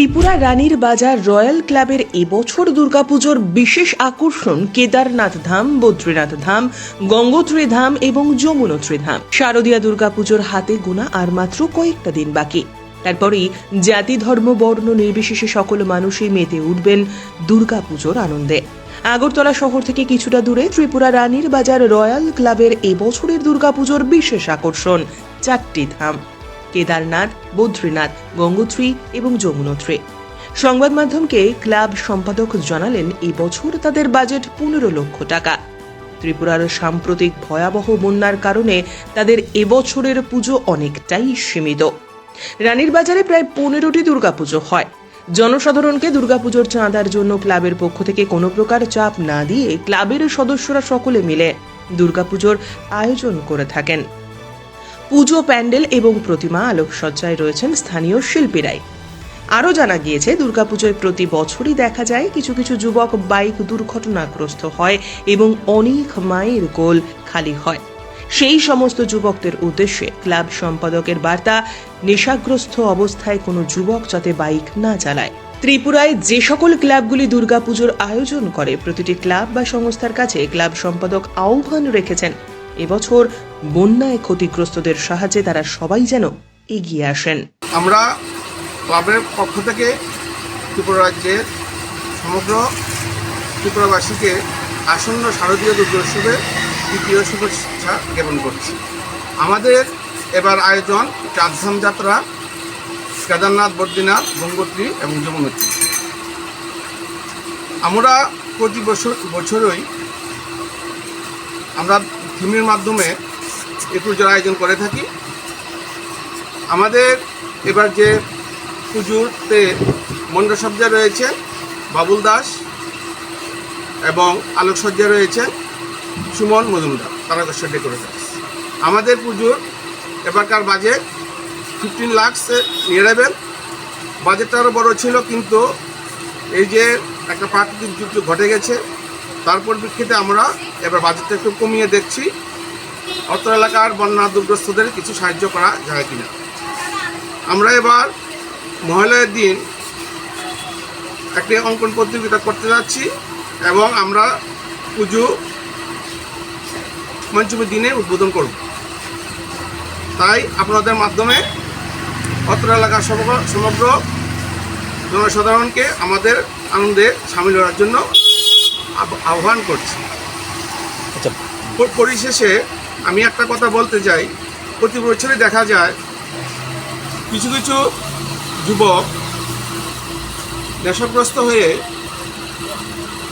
ত্রিপুরা রানীর বাজার রয়্যাল ক্লাবের এবছর দুর্গাপুজোর বিশেষ আকর্ষণ কেদারনাথ ধাম, বদ্রীনাথ ধাম, গঙ্গোত্রী ধাম এবং যমুনোত্রী ধাম। শারদীয়া দুর্গাপুজোর হাতে গোনা আর মাত্র কয়েকটা দিন বাকি। তারপরেই জাতি, ধর্ম, বর্ণ নির্বিশেষে সকল মানুষই মেতে উঠবেন দুর্গাপুজোর আনন্দে। আগরতলা শহর থেকে কিছুটা দূরে ত্রিপুরা রানীর বাজার রয়্যাল ক্লাবের এবছরের দুর্গাপুজোর বিশেষ আকর্ষণ চারটি ধাম। কেদারনাথ, বদ্রীনাথ, গঙ্গোত্রী এবং যমুনোত্রী। সংবাদ মাধ্যমকে ক্লাব সম্পাদক জানালেন, এই বছর তাদের বাজেট পনেরো লক্ষ টাকা। ত্রিপুরার সাম্প্রতিক ভয়াবহ বন্যার কারণে তাদের এবছরের পুজো অনেকটাই সীমিত। রানীর বাজারে প্রায় পনেরোটি দুর্গাপুজো হয়। জনসাধারণকে দুর্গাপুজোর চাঁদার জন্য ক্লাবের পক্ষ থেকে কোনো প্রকার চাপ না দিয়ে ক্লাবের সদস্যরা সকলে মিলে দুর্গাপুজোর আয়োজন করে থাকেন। পুজো প্যান্ডেল এবং প্রতিমা আলোকসজ্জায় রয়েছেন স্থানীয় শিল্পীরাই। আরও জানা গিয়েছে, দুর্গাপুজোয় প্রতি বছরই দেখা যায় কিছু কিছু যুবক বাইক দুর্ঘটনাগ্রস্ত হয় এবং অনেক মায়ের গোল খালি হয়। সেই সমস্ত যুবকদের উদ্দেশ্যে ক্লাব সম্পাদকের বার্তা, নেশাগ্রস্ত অবস্থায় কোনো যুবক যাতে বাইক না চালায়। ত্রিপুরায় যে সকল ক্লাবগুলি দুর্গাপুজোর আয়োজন করে, প্রতিটি ক্লাব বা সংস্থার কাছে ক্লাব সম্পাদক আহ্বান রেখেছেন এবছর বন্যায় ক্ষতিগ্রস্তদের সাহায্যে তারা সবাই যেন এগিয়ে আসেন। আমরা ক্লাবের পক্ষ থেকে ত্রিপুরা রাজ্যের সমগ্র ত্রিপুরাবাসীকে আসন্ন শারদীয় দুর্গোৎসবে দ্বিতীয় শুভেচ্ছা জ্ঞাপন করছি। আমাদের এবার আয়োজন চারধাম যাত্রা, কেদারনাথ, বদ্রীনাথ, গঙ্গোত্রী এবং যমুনোত্রী। আমরা প্রতি বছর বছরই আমরা থিমের মাধ্যমে এই পুজোর আয়োজন করে থাকি। আমাদের এবার যে পুজোতে মণ্ডসজ্জা রয়েছে, বাবুল দাস এবং আলোকসজ্জা রয়েছে, সুমন মজুমদার, তারকেশ্বর ডেকোরেটার্স আমাদের পুজোর এবারকার বাজেট ফিফটিন লাখসে নিয়ে নেবেন। বাজেটটা আরও বড়ো ছিল, কিন্তু এই যে একটা প্রাকৃতিক দুর্যোগ ঘটে গেছে তার পরিপ্রেক্ষিতে আমরা এবার বাজেটটা একটু কমিয়ে দেখছি। অত্র এলাকার বন্যা দুর্গ্রস্তদের কিছু সাহায্য করা যায় কিনা। আমরা এবার মহালয়ের দিন একটি অঙ্কন প্রতিযোগিতা করতে যাচ্ছি এবং আমরা পুজো পঞ্চমী দিনে উদ্বোধন করব। তাই আপনাদের মাধ্যমে অত্র এলাকার সমগ্র জনসাধারণকে আমাদের আনন্দে সামিল হওয়ার জন্য আহ্বান করছি। আচ্ছা। পরিশেষে আমি একটা কথা বলতে চাই। প্রতি বছরই দেখা যায় কিছু কিছু যুবক নেশাগ্রস্ত হয়ে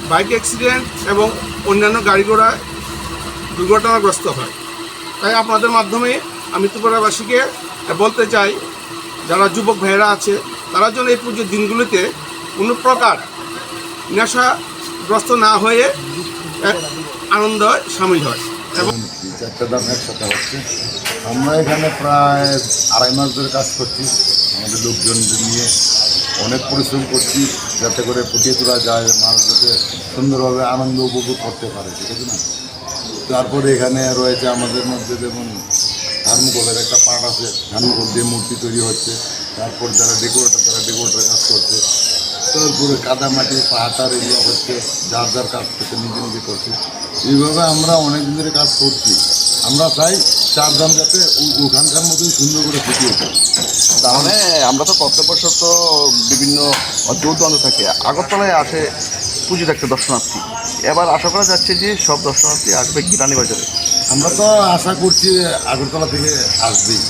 বাইক অ্যাক্সিডেন্ট এবং অন্যান্য গাড়ি ঘোড়া দুর্ঘটনাগ্রস্ত হয়। তাই আপনাদের মাধ্যমে আমি ত্রিপুরাবাসীকে বলতে চাই যারা যুবক ভাইয়েরা আছে তারা যেন এই পুজোর দিনগুলিতে কোনো প্রকার নেশাগ্রস্ত না হয়ে আনন্দ সামিল হয়। এবং চারটে দাম একসাথে হচ্ছে। আমরা এখানে প্রায় আড়াই মাস ধরে কাজ করছি। আমাদের লোকজন নিয়ে অনেক পরিশ্রম করছি যাতে করে ফুটিয়ে তোলা যায় মানুষ যাতে সুন্দরভাবে আনন্দ উপভোগ করতে পারে, ঠিক আছে না? তারপরে এখানে রয়েছে আমাদের মধ্যে যেমন থার্মোকলের একটা পার্ট আছে থার্মোকল দিয়ে মূর্তি তৈরি হচ্ছে। তারপর যারা ডেকোরেটার তারা ডেকোরেটার কাজ করছে। তারপরে কাদামাটি পাহাটার এগুলো হচ্ছে যার যার কাজ থেকে নিজে নিজে করছে। এইভাবে আমরা অনেক দিন ধরে কাজ করছি। আমরা চাই চার দাম যাতে ওখানকার মতোই সুন্দর করে ফুটিয়ে ওঠে তাহলে আমরা তো প্রত্যেক বছর তো বিভিন্ন দূর থাকে। আগরতলায় আসে পুজো দেখতে দর্শনার্থী। এবার আশা করা যাচ্ছে যে সব দর্শনার্থী আসবে গিরানি বাজারে আমরা তো আশা করছি আগরতলা থেকে আসবেই।